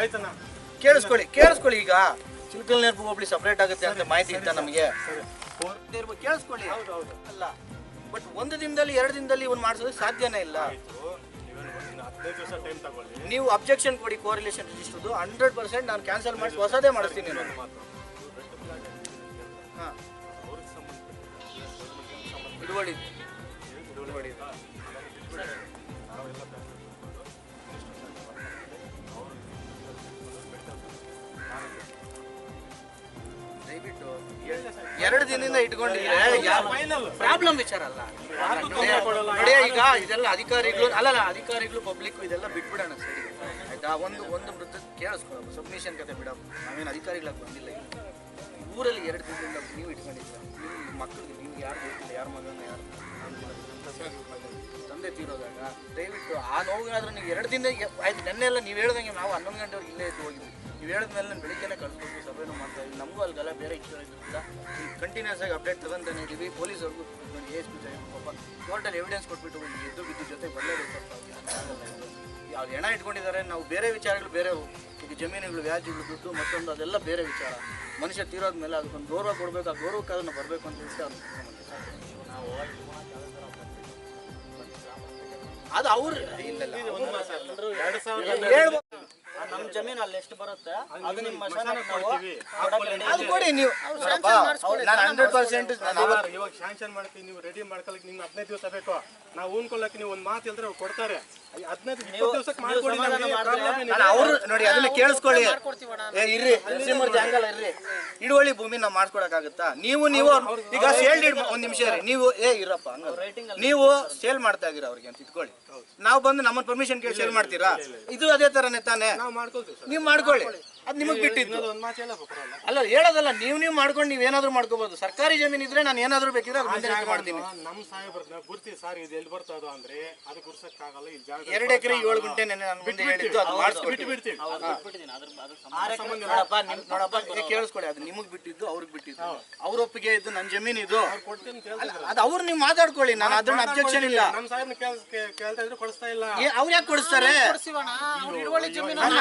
ಆಯ್ತಣ್ಣ. ಕೇಳಿಸ್ಕೊಳ್ಳಿ ಕೇಳಿಸ್ಕೊಳ್ಳಿ ಈಗ. ಚಿಲ್ಕಲ್ ನೆರಪು ಹೋಗ್ಲಿ ಸಪ್ರೇಟ್ ಆಗುತ್ತೆ ಅಂತ ಮಾಹಿತಿ ಇತ್ತ ನಮಗೆ? ಸರಿ. ಕೇಳಿಸ್ಕೊಳ್ಳಿ. ಅಲ್ಲ ಬಟ್ ಒಂದು ದಿನದಲ್ಲಿ ಎರಡು ದಿನದಲ್ಲಿ ಇವನು ಮಾಡಿಸೋದಕ್ಕೆ ಸಾಧ್ಯನೇ ಇಲ್ಲ. ನೀವು ಅಬ್ಜೆಕ್ಷನ್ ಕೊಡಿ ಕೋರಿಲೇಷನ್ ರಿಜಿಸ್ಟರ್ದು ಹಂಡ್ರೆಡ್ ಪರ್ಸೆಂಟ್ ನಾನು ಕ್ಯಾನ್ಸಲ್ ಮಾಡಿಸಿ ಹೊಸದೇ ಮಾಡಿಸ್ತೀನಿ ಹಾಂ. ಎರಡು ದಿನದಿಂದ ಇಟ್ಕೊಂಡಿದ್ರೆ ಪ್ರಾಬ್ಲಮ್ ವಿಚಾರ ಅಲ್ಲ. ನೋಡಿ ಈಗ ಇದೆಲ್ಲ ಅಧಿಕಾರಿಗಳು ಅಲ್ಲಲ್ಲ ಅಧಿಕಾರಿಗಳು ಪಬ್ಲಿಕ್ ಇದೆಲ್ಲ ಬಿಟ್ಬಿಡೋಣ ಸರಿ ಆಯ್ತಾ? ಒಂದು ಒಂದು ಮೃತ ಕೇಳಿಸ್ಕೊಳ್ಳೋ ಸಬ್ಮಿಷನ್ ಕತೆ ಬಿಡೋದು ನಾವೇನು ಅಧಿಕಾರಿಗಳಾಗಿ ಬಂದಿಲ್ಲ ಈಗ. ಊರಲ್ಲಿ ಎರಡು ದಿನದಿಂದ ನೀವು ಇಟ್ಕೊಂಡಿದ್ರ ನಿಮ್ಮ ಮಕ್ಕಳಿಗೆ ನೀವು ಯಾರು ಗೊತ್ತಿಲ್ಲ ಯಾರು ಮಗನ ಯಾರು? ತಂದೆ ತೀರೋದಾಗ ದಯವಿಟ್ಟು ಆ ನೋವಿಗಾದ್ರೆ ನೀವು ಎರಡು ದಿನ ಆಯ್ತು ನೆನ್ನೆ ಎಲ್ಲ ನೀವು ಹೇಳ್ದಂಗೆ ನಾವು ಹನ್ನೊಂದು ಗಂಟೆವರೆಗೆ ಇಲ್ಲೇ ಇದ್ದು ಹೋಗಿದ್ವಿ. ನೀವು ಹೇಳಿದ್ಮೇಲೆ ನಾನು ಬೆಳಿಗ್ಗೆನೇ ಕಳ್ಸ್ಬೇಕು ಸಭೆನೂ ಮಾಡ್ತಾ ಇದ್ವಿ ನಮಗೂ ಅಲ್ಲಿಗೆಲ್ಲ ಬೇರೆ ಇದ್ರಿಂದ ಕಂಟಿನ್ಯೂಸ್ ಆಗಿ ಅಪ್ಡೇಟ್ ತಗೊಂತಾನೆ ಇದೀವಿ. ಪೊಲೀಸವ್ರಿಗೂ ಎ ಎಸ್ ಪಿ ಪಾಪ ಕೋರ್ಟಲ್ಲಿ ಎವಿಡೆನ್ಸ್ ಕೊಟ್ಬಿಟ್ಟು ಎದ್ದು ಬಿದ್ದು ಜೊತೆ ಬರಲೇಬೇಕು ಯಾವ ಹೆಣ ಇಟ್ಕೊಂಡಿದ್ದಾರೆ ನಾವು ಬೇರೆ ವಿಚಾರಗಳು ಬೇರೆ ಈಗ ಜಮೀನುಗಳು ವ್ಯಾಜ್ಯಗಳು ದುಡ್ಡು ಮತ್ತೊಂದು ಅದೆಲ್ಲ ಬೇರೆ ವಿಚಾರ. ಮನುಷ್ಯ ತೀರೋದ ಮೇಲೆ ಅದಕ್ಕೊಂದು ಗೌರವ ಕೊಡಬೇಕು ಆ ಗೌರವಕ್ಕೆ ಅದನ್ನು ಬರಬೇಕು ಅಂತ ಹೇಳ್ತಾ ನಾವು ಅದು ಅವ್ರು. ಇಲ್ಲ ನಮ್ಮ ಜಮೀನು ಅಲ್ಲಿ ಎಷ್ಟು ಬರುತ್ತೆ ಅದು ನಿಮ್ಮ ಮಶಾನಕ್ಕೆ ನಾವು ಅದು ಕೊಡಿ ನೀವು. ನಾನು ಹಂಡ್ರೆಡ್ ಪರ್ಸೆಂಟ್ ನಾನು ಇವಾಗ ಶಾಂಕ್ಷನ್ ಮಾಡ್ತೀವಿ ನೀವು ರೆಡಿ ಮಾಡ್ಕೊಳಕ್ಕೆ ನಿಮ್ಗೆ ಹದಿನೈದು ದಿವಸ ಬೇಕು. ನಾವು ಉಣ್ಕೊಳಕ್ಕೆ ನೀವು ಒಂದು ಮಾತು ಹೇಳಿದ್ರೆ ಅವ್ರು ಕೊಡ್ತಾರೆ. ಹದಿನೈದು ಇಪ್ಪತ್ತು ದಿವಸಕ್ಕೆ ಮಾಡ್ಕೊಡಿ ಅವ್ರು ನೋಡಿ ಅದನ್ನ ಕೇಳಿಸ್ಕೊಳ್ಳಿ. ಏ ಇರ್ರಿ. ನರಸಿಂಹರ್ಜಿ ಹಂಗಲ್ಲ ಇರ್ರಿ. ಇಡುವಳಿ ಭೂಮಿ ನಾವು ಮಾಡ್ಕೊಡಕ್ಕಾಗುತ್ತಾ? ನೀವು ನೀವು ಈಗ ಸೇಲ್ ಒಂದು ಒಂದ್ ನಿಮಿಷ ರೀ ನೀವು ಏ ಇರಪ್ಪ ನೀವು ಸೇಲ್ ಮಾಡ್ತಾ ಇದೀರ ಅವ್ರಿಗೆ ಅಂತ ಇಟ್ಕೊಳ್ಳಿ. ನಾವು ಬಂದು ನಮ್ಮ ಪರ್ಮಿಷನ್ ಕೇಳಿ ಸೇಲ್ ಮಾಡ್ತೀರಾ? ಇದು ಅದೇ ತರನೇ ತಾನೇ? ಮಾಡ್ಕೊಳ್ತೀವಿ ನೀವು ಮಾಡ್ಕೊಳ್ಳಿ. ಅದು ನಿಮಗೆ ಬಿಟ್ಟಿದ್ದು ಒಂದು ಮಾತು ಹೇಳಪ್ಪ ಪರವಾಗಿಲ್ಲ. ಅಲ್ಲ ಹೇಳೋದಲ್ಲ ನೀವು ನೀವು ಮಾಡ್ಕೊಂಡು ನೀವು ಏನಾದ್ರು ಮಾಡ್ಕೋಬಹುದು ಸರ್ಕಾರಿ ಜಮೀನು ಇದ್ರೆ ನಾನು ಏನಾದ್ರು ಬೇಕಿದ್ರೆ ಅದು ಮುಂದೆ ಮಾಡ್ತೀನಿ. ನಮ್ಮ ಗುರ್ತಿ ಸರ್ ಇದು ಎಲ್ಲಿ ಬರ್ತದ ಅಂದ್ರೆ ಅದು ಗುರ್ಸಕ್ಕಾಗಲ್ಲ ಈ ಜಾಗ ಎರಡು ಎಕರೆ ಏಳು ಗುಂಟೆ ನೆನೆ ನಾನು ಮುಂದೆ ಹೇಳಿದ್ದು ಅದು ನೋಡಪ್ಪ ನೋಡಪ್ಪ ಕೇಳಿಸ್ಕೊಳ್ಳಿ ಅದು ನಿಮಗ್ ಬಿಟ್ಟಿದ್ದು ಅವ್ರಿಗೆ ಬಿಟ್ಟಿದ್ದು. ಅವ್ರ ಒಪ್ಪಿಗೆ ಇದ್ದು ನನ್ನ ಜಮೀನು ಇದು. ಅದು ಅವ್ರು ನೀವು ಮಾತಾಡ್ಕೊಳ್ಳಿ ನಾನು ಅದನ್ನ ಅಬ್ಜೆಕ್ಷನ್ ಇಲ್ಲ ನಮ್ಮ ಸಾಹೇಬ್ನ ಕೇಳ್ತಾ ಇದ್ರೆ ಕೊಡಿಸ್ತಾ ಇಲ್ಲ. ಅವ್ರು ಯಾಕೆ ಕೊಡಿಸ್ತಾರೆ?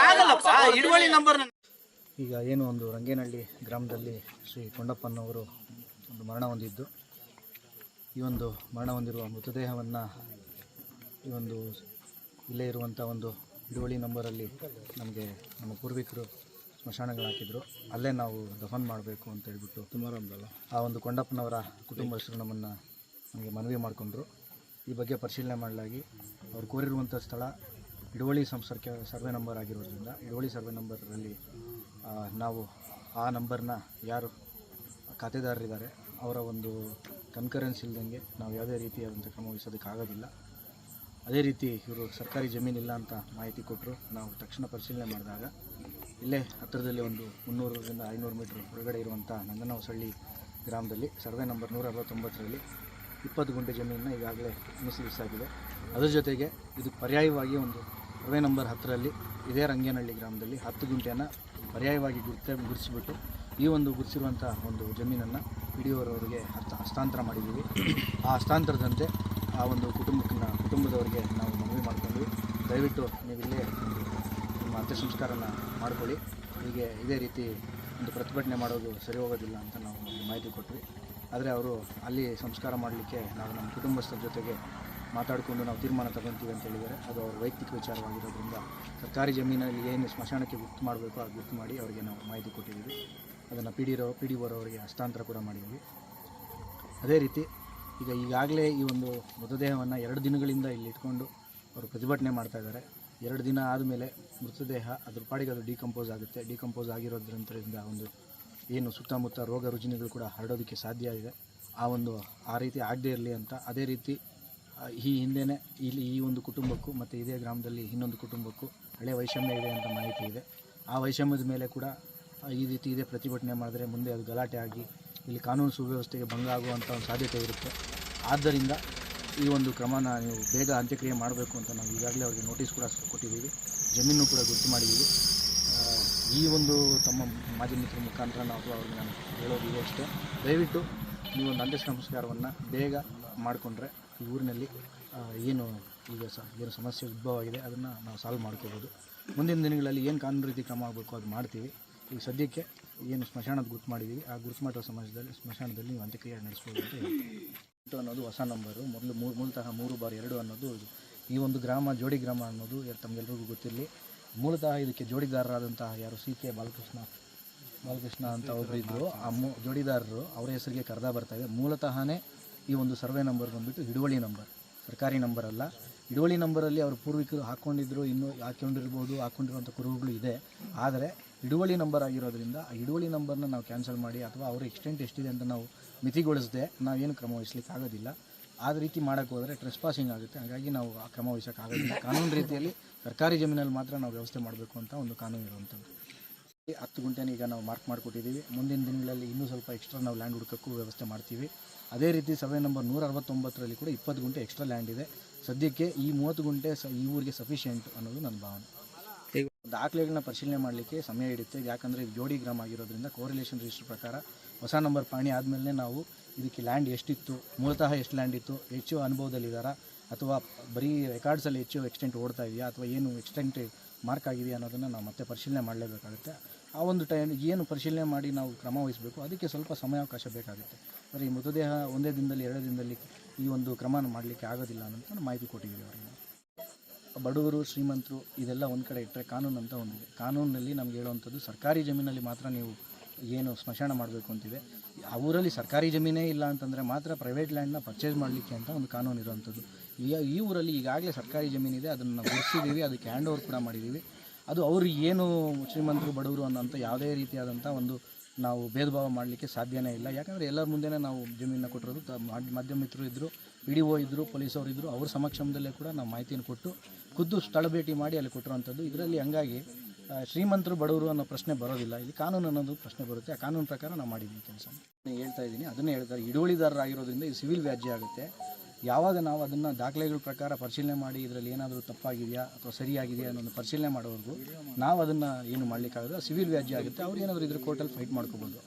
ಆಗಲ್ಲಪ್ಪ ಹಿಡುವಳಿ ನಂಬರ್ ಈಗ ಏನು ಒಂದು ರಂಗೇನಹಳ್ಳಿ ಗ್ರಾಮದಲ್ಲಿ ಶ್ರೀ ಕೊಂಡಪ್ಪನವರು ಒಂದು ಮರಣ ಹೊಂದಿದ್ದು. ಈ ಒಂದು ಮರಣ ಹೊಂದಿರುವ ಮೃತದೇಹವನ್ನು ಈ ಒಂದು ಇಲ್ಲೇ ಇರುವಂಥ ಒಂದು ಹಿಡುವಳಿ ನಂಬರಲ್ಲಿ ನಮಗೆ ನಮ್ಮ ಪೂರ್ವಿಕರು ಸ್ಮಶಾನಗಳು ಹಾಕಿದ್ರು. ಅಲ್ಲೇ ನಾವು ದಫನ್ ಮಾಡಬೇಕು ಅಂತ ಹೇಳ್ಬಿಟ್ಟು ಸಮಾರಂಭದಲ್ಲ ಆ ಒಂದು ಕೊಂಡಪ್ಪನವರ ಕುಟುಂಬಸ್ಥರು ನಮ್ಮನ್ನು ನಮಗೆ ಮನವಿ ಮಾಡಿಕೊಂಡ್ರು. ಈ ಬಗ್ಗೆ ಪರಿಶೀಲನೆ ಮಾಡಲಾಗಿ ಅವರು ಕೋರಿರುವಂಥ ಸ್ಥಳ ಹಿಡುವಳಿ ಸಂಸರ್ಕ ಸರ್ವೆ ನಂಬರ್ ಆಗಿರೋದ್ರಿಂದ ಹಿಡುವಳಿ ಸರ್ವೆ ನಂಬರಲ್ಲಿ ನಾವು ಆ ನಂಬರ್ನ ಯಾರು ಖಾತೆದಾರರಿದ್ದಾರೆ, ಅವರ ಒಂದು ಕನ್ಕರೆನ್ಸ್ ಇಲ್ದಂಗೆ ನಾವು ಯಾವುದೇ ರೀತಿಯಾದಂಥ ಕ್ರಮ ವಹಿಸೋದಕ್ಕಾಗೋದಿಲ್ಲ. ಅದೇ ರೀತಿ ಇವರು ಸರ್ಕಾರಿ ಜಮೀನಿಲ್ಲ ಅಂತ ಮಾಹಿತಿ ಕೊಟ್ಟರು, ನಾವು ತಕ್ಷಣ ಪರಿಶೀಲನೆ ಮಾಡಿದಾಗ ಇಲ್ಲೇ ಹತ್ತಿರದಲ್ಲಿ ಒಂದು ಮುನ್ನೂರರಿಂದ ಐನೂರು ಮೀಟ್ರ್ ಹೊರಗಡೆ ಇರುವಂಥ ನಂದನಹೊಸಳ್ಳಿ ಗ್ರಾಮದಲ್ಲಿ, ಸರ್ವೆ ನಂಬರ್ ನೂರ ಅರವತ್ತೊಂಬತ್ತರಲ್ಲಿ ಇಪ್ಪತ್ತು ಗುಂಟೆ ಜಮೀನನ್ನ ಈಗಾಗಲೇ ಮೀಸಲಿಸಲಾಗಿದೆ ಅದರ ಜೊತೆಗೆ ಇದು ಪರ್ಯಾಯವಾಗಿ ಒಂದು ಸರ್ವೆ ನಂಬರ್ ಹತ್ತರಲ್ಲಿ ಇದೇ ರಂಗೇನಹಳ್ಳಿ ಗ್ರಾಮದಲ್ಲಿ ಹತ್ತು ಗುಂಟೆಯನ್ನು ಪರ್ಯಾಯವಾಗಿ ಗುರ್ತ ಗುರುತಿಸಿಬಿಟ್ಟು ಈ ಒಂದು ಗುರುತಿಸಿರುವಂಥ ಒಂದು ಜಮೀನನ್ನು ಪಿ ಡಿ ಅವರವರಿಗೆ ಹಸ್ತ ಹಸ್ತಾಂತರ ಮಾಡಿದ್ದೀವಿ. ಆ ಹಸ್ತಾಂತರದಂತೆ ಆ ಒಂದು ಕುಟುಂಬಕ್ಕನ್ನ ಕುಟುಂಬದವರಿಗೆ ನಾವು ಮನವಿ ಮಾಡ್ಕೊಂಡ್ವಿ. ದಯವಿಟ್ಟು ನೀವಿಲ್ಲೇ ನಿಮ್ಮ ಅಂತ್ಯ ಸಂಸ್ಕಾರನ ಮಾಡಿಕೊಳ್ಳಿ. ಹೀಗೆ ಇದೇ ರೀತಿ ಒಂದು ಪ್ರತಿಭಟನೆ ಮಾಡೋದು ಸರಿ ಹೋಗೋದಿಲ್ಲ ಅಂತ ನಾವು ಮಾಹಿತಿ ಕೊಟ್ವಿ. ಆದರೆ ಅವರು ಅಲ್ಲಿ ಸಂಸ್ಕಾರ ಮಾಡಲಿಕ್ಕೆ ನಾವು ನಮ್ಮ ಕುಟುಂಬಸ್ಥರ ಜೊತೆಗೆ ಮಾತಾಡಿಕೊಂಡು ನಾವು ತೀರ್ಮಾನ ತಗೊಂತೀವಿ ಅಂತ ಹೇಳಿದರೆ ಅದು ಅವ್ರ ವೈಯಕ್ತಿಕ ವಿಚಾರವಾಗಿರೋದ್ರಿಂದ ಸರ್ಕಾರಿ ಜಮೀನಲ್ಲಿ ಏನು ಸ್ಮಶಾನಕ್ಕೆ ಗುರ್ತು ಮಾಡಬೇಕು ಆ ಗುರ್ತು ಮಾಡಿ ಅವರಿಗೆ ನಾವು ಮಾಹಿತಿ ಕೊಟ್ಟಿದ್ದೀವಿ. ಅದನ್ನು ಪಿ ಡಿ ಪಿ ಡಿ ಅವರಿಗೆ ಹಸ್ತಾಂತರ ಕೂಡ ಮಾಡಿದ್ದೀವಿ. ಅದೇ ರೀತಿ ಈಗ ಈಗಾಗಲೇ ಈ ಒಂದು ಮೃತದೇಹವನ್ನು ಎರಡು ದಿನಗಳಿಂದ ಇಲ್ಲಿ ಇಟ್ಕೊಂಡು ಅವರು ಪ್ರತಿಭಟನೆ ಮಾಡ್ತಾ ಇದ್ದಾರೆ. ಎರಡು ದಿನ ಆದಮೇಲೆ ಮೃತದೇಹ ಅದ್ರ ಪಾಡಿಗೆ ಅದು ಡಿಕಂಪೋಸ್ ಆಗುತ್ತೆ. ಡಿಕಂಪೋಸ್ ಆಗಿರೋದ್ರಿಂದ ಒಂದು ಏನು ಸುತ್ತಮುತ್ತ ರೋಗ ರುಜಿನಗಳು ಕೂಡ ಹರಡೋದಕ್ಕೆ ಸಾಧ್ಯ ಇದೆ. ಆ ಒಂದು ಆ ರೀತಿ ಆಗದೇ ಇರಲಿ ಅಂತ. ಅದೇ ರೀತಿ ಈ ಹಿಂದೆನೇ ಇಲ್ಲಿ ಈ ಒಂದು ಕುಟುಂಬಕ್ಕೂ ಮತ್ತು ಇದೇ ಗ್ರಾಮದಲ್ಲಿ ಇನ್ನೊಂದು ಕುಟುಂಬಕ್ಕೂ ಹಳೆ ವೈಷಮ್ಯ ಇದೆ ಅಂತ ಮಾಹಿತಿ ಇದೆ. ಆ ವೈಷಮ್ಯದ ಮೇಲೆ ಕೂಡ ಈ ರೀತಿ ಇದೇ ಪ್ರತಿಭಟನೆ ಮಾಡಿದ್ರೆ ಮುಂದೆ ಅದು ಗಲಾಟೆ ಆಗಿ ಇಲ್ಲಿ ಕಾನೂನು ಸುವ್ಯವಸ್ಥೆಗೆ ಭಂಗ ಆಗುವಂಥ ಒಂದು ಸಾಧ್ಯತೆ ಇರುತ್ತೆ. ಆದ್ದರಿಂದ ಈ ಒಂದು ಕ್ರಮನ ನೀವು ಬೇಗ ಅಂತ್ಯಕ್ರಿಯೆ ಮಾಡಬೇಕು ಅಂತ ನಾವು ಈಗಾಗಲೇ ಅವರಿಗೆ ನೋಟಿಸ್ ಕೂಡ ಕೊಟ್ಟಿದ್ದೀವಿ. ಜಮೀನು ಕೂಡ ಗುರುತು ಮಾಡಿದ್ದೀವಿ. ಈ ಒಂದು ತಮ್ಮ ಮಾಜಿ ಮಿತ್ರ ಮುಖಾಂತರ ನಾವು ಅವ್ರಿಗೆ ನಾನು ಹೇಳೋದು ಅಷ್ಟೇ. ದಯವಿಟ್ಟು ನೀವು ಒಂದು ಅಂತ್ಯ ಸಂಸ್ಕಾರವನ್ನು ಬೇಗ ಮಾಡಿಕೊಂಡ್ರೆ ಈ ಊರಿನಲ್ಲಿ ಏನು ಈಗ ಸ, ಏನು ಸಮಸ್ಯೆ ಉದ್ಭವ ಆಗಿದೆ ಅದನ್ನು ನಾವು ಸಾಲ್ವ್ ಮಾಡ್ಕೋಬೋದು. ಮುಂದಿನ ದಿನಗಳಲ್ಲಿ ಏನು ಕಾನೂನು ರೀತಿ ಕ್ರಮ ಆಗಬೇಕು ಅದು ಮಾಡ್ತೀವಿ. ಈಗ ಸದ್ಯಕ್ಕೆ ಏನು ಸ್ಮಶಾನದ ಗುರುತು ಮಾಡಿದ್ದೀವಿ ಆ ಗುರುತು ಮಾಡಿರೋ ಸಮಾಜದಲ್ಲಿ, ಸ್ಮಶಾನದಲ್ಲಿ ನೀವು ಅಂತ್ಯಕ್ರಿಯೆ ನಡೆಸ್ಬೋದು ಅಂತ ಹೇಳ್ತೀವಿ. ಅನ್ನೋದು ಹೊಸ ನಂಬರು ಮೊದಲು ಮೂರು ಮೂಲತಃ ಮೂರು ಬಾರ್ ಎರಡು ಅನ್ನೋದು ಈ ಒಂದು ಗ್ರಾಮ ಜೋಡಿ ಗ್ರಾಮ ಅನ್ನೋದು ತಮಗೆಲ್ಲರಿಗೂ ಗೊತ್ತಿರಲಿ. ಮೂಲತಃ ಇದಕ್ಕೆ ಜೋಡಿದಾರರಾದಂತಹ ಯಾರು? ಸಿ ಕೆ ಬಾಲಕೃಷ್ಣ ಬಾಲಕೃಷ್ಣ ಅಂತ ಒಬ್ಬರಿದ್ದರು ಆ ಮು, ಜೋಡಿದಾರರು ಅವರ ಹೆಸರಿಗೆ ಕರೆದ ಇದೆ. ಮೂಲತಃನೇ ಈ ಒಂದು ಸರ್ವೆ ನಂಬರ್ ಬಂದುಬಿಟ್ಟು ಹಿಡುವಳಿ ನಂಬರ್, ಸರ್ಕಾರಿ ನಂಬರ್ ಅಲ್ಲ. ಹಿಡುವಳಿ ನಂಬರಲ್ಲಿ ಅವ್ರ ಪೂರ್ವಿಕರು ಹಾಕ್ಕೊಂಡಿದ್ರು ಇನ್ನೂ ಹಾಕ್ಕೊಂಡಿರ್ಬೋದು ಹಾಕ್ಕೊಂಡಿರುವಂಥ ಕುರುಹುಗಳು ಇದೆ. ಆದರೆ ಹಿಡುವಳಿ ನಂಬರ್ ಆಗಿರೋದ್ರಿಂದ ಆ ಹಿಡುವಳಿ ನಂಬರ್ನ ನಾವು ಕ್ಯಾನ್ಸಲ್ ಮಾಡಿ ಅಥವಾ ಅವ್ರ ಎಕ್ಸ್ಟೆಂಟ್ ಎಷ್ಟಿದೆ ಅಂತ ನಾವು ಮಿತಿಗೊಳಿಸದೆ ನಾವೇನು ಕ್ರಮ ವಹಿಸ್ಲಿಕ್ಕೆ ಆಗೋದಿಲ್ಲ ಆ ರೀತಿ ಮಾಡೋಕ್ಕೆ ಹೋದರೆ ಟ್ರೆಸ್ ಪಾಸಿಂಗ್ ಆಗುತ್ತೆ. ಹಾಗಾಗಿ ನಾವು ಆ ಕ್ರಮ ವಹಿಸೋಕ್ಕಾಗೋದಿಲ್ಲ. ಕಾನೂನು ರೀತಿಯಲ್ಲಿ ಸರ್ಕಾರಿ ಜಮೀನಲ್ಲಿ ಮಾತ್ರ ನಾವು ವ್ಯವಸ್ಥೆ ಮಾಡಬೇಕು ಅಂತ ಒಂದು ಕಾನೂನು ಇರುವಂಥದ್ದು. ಹತ್ತು ಗುಂಟೆನ ಈಗ ನಾವು ಮಾರ್ಕ್ ಮಾಡಿಕೊಟ್ಟಿದ್ದೀವಿ. ಮುಂದಿನ ದಿನಗಳಲ್ಲಿ ಇನ್ನೂ ಸ್ವಲ್ಪ ಎಕ್ಸ್ಟ್ರಾ ನಾವು ಲ್ಯಾಂಡ್ ಹುಡುಕಕ್ಕೂ ವ್ಯವಸ್ಥೆ ಮಾಡ್ತೀವಿ. ಅದೇ ರೀತಿ ಸರ್ವೆ ನಂಬರ್ ನೂರ ಅರವತ್ತೊಂಬತ್ತರಲ್ಲಿ ಕೂಡ ಇಪ್ಪತ್ತು ಗುಂಟೆ ಎಕ್ಸ್ಟ್ರಾ ಲ್ಯಾಂಡ್ ಇದೆ. ಸದ್ಯಕ್ಕೆ ಈ ಮೂವತ್ತು ಗುಂಟೆ ಸ ಈ ಊರಿಗೆ ಸಫಿಷಿಯೆಂಟ್ ಅನ್ನೋದು ನನ್ನ ಭಾವನೆ. ದಾಖಲೆಗಳನ್ನ ಪರಿಶೀಲನೆ ಮಾಡಲಿಕ್ಕೆ ಸಮಯ ಹಿಡಿಯುತ್ತೆ. ಯಾಕಂದರೆ ಇದು ಜೋಡಿ ಗ್ರಾಮ ಆಗಿರೋದ್ರಿಂದ ಕೋರಿಲೇಷನ್ ರಿಜಿಸ್ಟರ್ ಪ್ರಕಾರ ಹೊಸ ನಂಬರ್ ಪಾಣಿ ಆದಮೇಲೆ ನಾವು ಇದಕ್ಕೆ ಲ್ಯಾಂಡ್ ಎಷ್ಟಿತ್ತು ಮೂಲತಃ ಎಷ್ಟು ಲ್ಯಾಂಡ್ ಇತ್ತು ಹೆಚ್ಚು ಅನುಭವದಲ್ಲಿದ್ದಾರಾ ಅಥವಾ ಬರೀ ರೆಕಾರ್ಡ್ಸಲ್ಲಿ ಹೆಚ್ಚು ಎಕ್ಸ್ಟೆಂಟ್ ಓಡ್ತಾ ಇದೆಯಾ ಅಥವಾ ಏನು ಎಕ್ಸ್ಟೆಂಟ್ ಮಾರ್ಕ್ ಆಗಿದೆಯಾ ಅನ್ನೋದನ್ನು ನಾವು ಮತ್ತೆ ಪರಿಶೀಲನೆ ಮಾಡಲೇಬೇಕಾಗುತ್ತೆ. ಆ ಒಂದು ಟೈಮ್ ಏನು ಪರಿಶೀಲನೆ ಮಾಡಿ ನಾವು ಕ್ರಮ ವಹಿಸಬೇಕು ಅದಕ್ಕೆ ಸ್ವಲ್ಪ ಸಮಯಾವಕಾಶ ಬೇಕಾಗುತ್ತೆ. ಬರೀ ಮೃತದೇಹ ಒಂದೇ ದಿನದಲ್ಲಿ, ಎರಡು ದಿನದಲ್ಲಿ ಈ ಒಂದು ಕ್ರಮ ಮಾಡಲಿಕ್ಕೆ ಆಗೋದಿಲ್ಲ ಅಂತ ಮಾಹಿತಿ ಕೊಟ್ಟಿದ್ದೀವಿ ಅವರಿಗೆ. ಬಡವರು, ಶ್ರೀಮಂತರು, ಇದೆಲ್ಲ ಒಂದು ಕಡೆ ಇಟ್ಟರೆ ಕಾನೂನು ಅಂತ ಒಂದಿದೆ ಕಾನೂನಿನಲ್ಲಿ ನಮ್ಗೆ ಹೇಳುವಂಥದ್ದು, ಸರ್ಕಾರಿ ಜಮೀನಲ್ಲಿ ಮಾತ್ರ ನೀವು ಏನು ಸ್ಮಶಾನ ಮಾಡಬೇಕು ಅಂತಿದೆ. ಊರಲ್ಲಿ ಸರ್ಕಾರಿ ಜಮೀನೇ ಇಲ್ಲ ಅಂತಂದರೆ ಮಾತ್ರ ಪ್ರೈವೇಟ್ ಲ್ಯಾಂಡ್ನ ಪರ್ಚೇಸ್ ಮಾಡಲಿಕ್ಕೆ ಅಂತ ಒಂದು ಕಾನೂನು ಇರುವಂಥದ್ದು. ಈ ಈ ಊರಲ್ಲಿ ಈಗಾಗಲೇ ಸರ್ಕಾರಿ ಜಮೀನಿದೆ ಅದನ್ನು ನಾವು ಅದಕ್ಕೆ ಹ್ಯಾಂಡ್ ಓವರ್ ಕೂಡ ಮಾಡಿದ್ದೀವಿ. ಅದು ಅವರು ಏನು ಶ್ರೀಮಂತರು, ಬಡವರು ಅನ್ನೋಂಥ ಯಾವುದೇ ರೀತಿಯಾದಂಥ ಒಂದು ನಾವು ಭೇದ ಭಾವ ಮಾಡಲಿಕ್ಕೆ ಸಾಧ್ಯನೇ ಇಲ್ಲ. ಯಾಕಂದರೆ ಎಲ್ಲರ ಮುಂದೆನೇ ನಾವು ಜಮೀನನ್ನ ಕೊಟ್ಟಿರೋದು. ತ- ಮಾಧ್ಯ- ಮಾಧ್ಯಮ ಮಿತ್ರರು ಇದ್ದರು ಇ ಡಿ ಒ ಇದ್ದರು ಪೊಲೀಸವರು ಇದ್ದರು ಅವ್ರ ಸಮಕ್ಷಮದಲ್ಲೇ ಕೂಡ ನಾವು ಮಾಹಿತಿಯನ್ನು ಕೊಟ್ಟು ಖುದ್ದು ಸ್ಥಳ ಭೇಟಿ ಮಾಡಿ ಅಲ್ಲಿ ಕೊಟ್ಟಿರುವಂಥದ್ದು. ಇದರಲ್ಲಿ ಹಂಗಾಗಿ ಶ್ರೀಮಂತರು ಬಡವರು ಅನ್ನೋ ಪ್ರಶ್ನೆ ಬರೋದಿಲ್ಲ. ಇಲ್ಲಿ ಕಾನೂನು ಅನ್ನೋದು ಪ್ರಶ್ನೆ ಬರುತ್ತೆ. ಆ ಕಾನೂನು ಪ್ರಕಾರ ನಾವು ಮಾಡಿದ್ದೀವಿ ಕೆಲಸ ಹೇಳ್ತಾ ಇದ್ದೀನಿ. ಅದನ್ನೇ ಹೇಳ್ತಾರೆ. ಹಿಡುವಳಿದಾರರಾಗಿರೋದ್ರಿಂದ ಇದು ಸಿವಿಲ್ ವ್ಯಾಜ್ಯ ಆಗುತ್ತೆ. ಯಾವಾಗ ನಾವು ಅದನ್ನು ದಾಖಲೆಗಳ ಪ್ರಕಾರ ಪರಿಶೀಲನೆ ಮಾಡಿ ಇದರಲ್ಲಿ ಏನಾದರೂ ತಪ್ಪಾಗಿದೆಯಾ ಅಥವಾ ಸರಿಯಾಗಿದೆಯಾ ಅನ್ನೋದು ಪರಿಶೀಲನೆ ಮಾಡೋವರೆಗೂ ನಾವು ಅದನ್ನು ಏನು ಮಾಡಲಿಕ್ಕಾಗದ ಸಿವಿಲ್ ವ್ಯಾಜ್ಯ ಆಗುತ್ತೆ, ಅವ್ರು ಏನಾದರೂ ಇದ್ರ ಕೋರ್ಟಲ್ಲಿ ಫೈಟ್ ಮಾಡ್ಕೋಬೋದು.